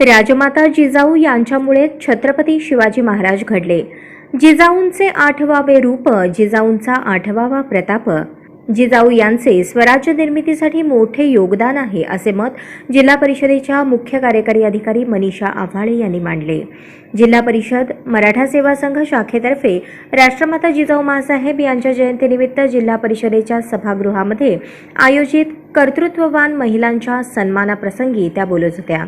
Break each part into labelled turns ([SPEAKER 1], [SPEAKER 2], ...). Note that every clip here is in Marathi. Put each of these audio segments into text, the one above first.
[SPEAKER 1] राजमाता जिजाऊ यांच्यामुळे छत्रपती शिवाजी महाराज घडले. जिजाऊंचे आठवावे रूप जिजाऊंचा आठवावा प्रताप. जिजाऊ यांचे स्वराज्य निर्मितीसाठी मोठे योगदान आहे असे मत जिल्हा परिषदेच्या मुख्य कार्यकारी अधिकारी मनीषा आव्हाळे यांनी मांडले. जिल्हा परिषद मराठा सेवा संघ शाखेतर्फे राष्ट्रमाता जिजाऊ मासाहेब यांच्या जयंतीनिमित्त जिल्हा परिषदेच्या सभागृहामध्ये आयोजित कर्तृत्ववान महिलांच्या सन्मानाप्रसंगी त्या बोलत होत्या.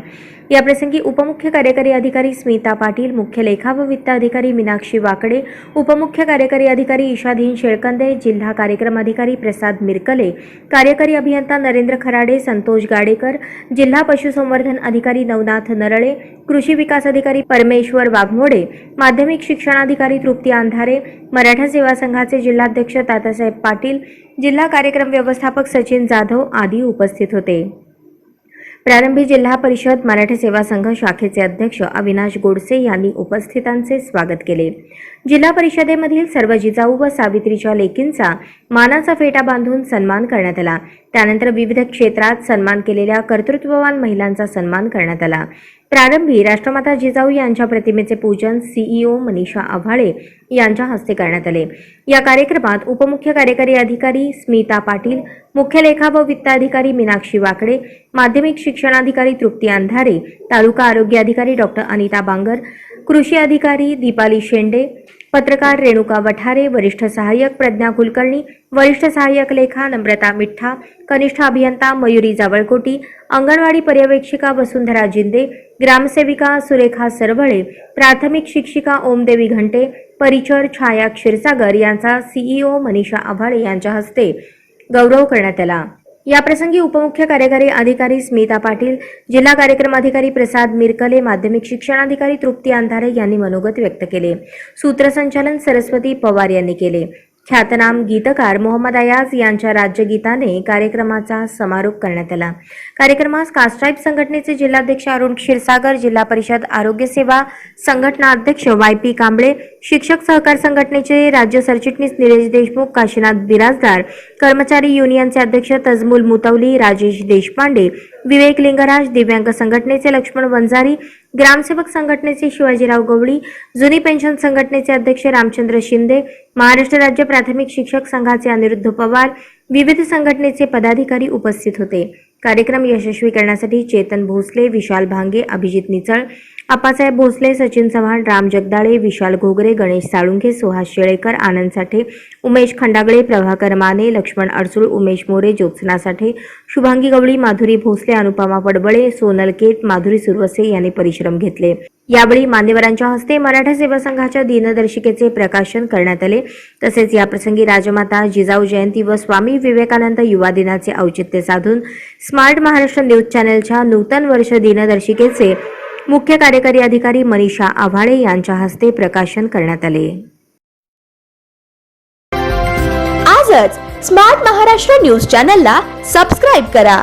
[SPEAKER 1] याप्रसंगी उपमुख्य कार्यकारी अधिकारी स्मिता पाटील मुख्य लेखा व वित्त अधिकारी मीनाक्षी वाकडे उपमुख्य कार्यकारी अधिकारी ईशाधीन शेळकंदे जिल्हा कार्यक्रम अधिकारी प्रसाद मिरकले कार्यकारी अभियंता नरेंद्र खराडे संतोष गाडेकर जिल्हा पशुसंवर्धन अधिकारी नवनाथ नरळे कृषी विकास अधिकारी परमेश्वर वाघमोडे माध्यमिक शिक्षणाधिकारी तृप्ती अंधारे मराठा सेवा संघाचे जिल्हाध्यक्ष तातासाहेब पाटील जिल्हा कार्यक्रम व्यवस्थापक सचिन जाधव आदी उपस्थित होते. प्रारंभी जिल्हा परिषद मराठी सेवा संघ शाखेचे अध्यक्ष अविनाश गोडसे यांनी उपस्थितांचे स्वागत केले. जिल्हा परिषदेमधील सर्व जिजाऊ व सावित्रीच्या लेकींचा मानाचा फेटा बांधून सन्मान करण्यात आला. त्यानंतर विविध क्षेत्रात सन्मान केलेल्या कर्तृत्ववान महिलांचा सन्मान करण्यात आला. प्रारंभी राष्ट्रमाता जिजाऊ यांच्या प्रतिमेचे पूजन सीईओ मनीषा आव्हाळे यांच्या हस्ते करण्यात आले. या कार्यक्रमात उपमुख्य कार्यकारी अधिकारी स्मिता पाटील मुख्य लेखा व वित्त अधिकारी मीनाक्षी वाकडे माध्यमिक शिक्षणाधिकारी तृप्ती अंधारे तालुका आरोग्य अधिकारी डॉक्टर अनिता बांगर कृषी अधिकारी दीपाली शेंडे पत्रकार रेणुका वठारे वरिष्ठ सहाय्यक प्रज्ञा कुलकर्णी वरिष्ठ सहाय्यक लेखा नम्रता मिठ्ठा कनिष्ठ अभियंता मयुरी जावळकोटी अंगणवाडी पर्यवेक्षिका वसुंधरा जिंदे ग्रामसेविका सुरेखा सरवळे प्राथमिक शिक्षिका ओमदेवी घंटे परिचर छाया क्षीरसागर यांचा सीईओ मनीषा आव्हाळे यांच्या हस्ते गौरव करण्यात आला. याप्रसंगी उपमुख्य कार्यकारी अधिकारी स्मिता पाटील जिल्हा कार्यक्रम अधिकारी प्रसाद मिरकले माध्यमिक शिक्षणाधिकारी तृप्ती अंधारे यांनी मनोगत व्यक्त केले. सूत्रसंचालन सरस्वती पवार यांनी केले. ख्यातनाम गीतकार मोहम्मद अयाज यांच्या राज्यगीताने कार्यक्रमाचा समारोप करण्यात आला. कार्यक्रमास कास्ट्राईब संघटनेचे जिल्हाध्यक्ष अरुण क्षीरसागर जिल्हा परिषद आरोग्य सेवा संघटना अध्यक्ष वाय पी कांबळे शिक्षक सहकार संघटनेचे राज्य सरचिटणीस निलेश देशमुख काशीनाथ बिराजदार कर्मचारी युनियनचे अध्यक्ष तजमुल मुतवली राजेश देशपांडे विवेक लिंगराज दिव्यांग संघटनेचे लक्ष्मण वंजारी ग्रामसेवक संघटनेचे शिवाजीराव गवळी जुनी पेन्शन संघटनेचे अध्यक्ष रामचंद्र शिंदे महाराष्ट्र राज्य प्राथमिक शिक्षक संघाचे अनिरुद्ध पवार विविध संघटनेचे पदाधिकारी उपस्थित होते. कार्यक्रम यशस्वी करण्यासाठी चेतन भोसले विशाल भांगे अभिजित निचळ आप्पासाहेब भोसले सचिन चव्हाण राम जगदाळे विशाल घोगरे गणेश साळुंखे सुहास शेळेकर आनंद साठे उमेश खंडागळे प्रभाकर माने लक्ष्मण अडसूळ उमेश मोरे ज्योत्सना साठे शुभांगी गवळी माधुरी भोसले अनुपमा पडबळे सोनल केट माधुरी सुरवसे यांनी परिश्रम घेतले. यावेळी मान्यवरांच्या हस्ते मराठा सेवा संघाच्या दिनदर्शिकेचे प्रकाशन करण्यात आले. तसेच याप्रसंगी राजमाता जिजाऊ जयंती व स्वामी विवेकानंद युवा दिनाचे औचित्य साधून स्मार्ट महाराष्ट्र न्यूज चॅनलच्या नूतन वर्ष दिनदर्शिकेचे मुख्य कार्यकारी अधिकारी मनीषा आव्हाळे यांच्या हस्ते प्रकाशन करण्यात आले.
[SPEAKER 2] आजच स्मार्ट महाराष्ट्र न्यूज चॅनलला सबस्क्राईब करा.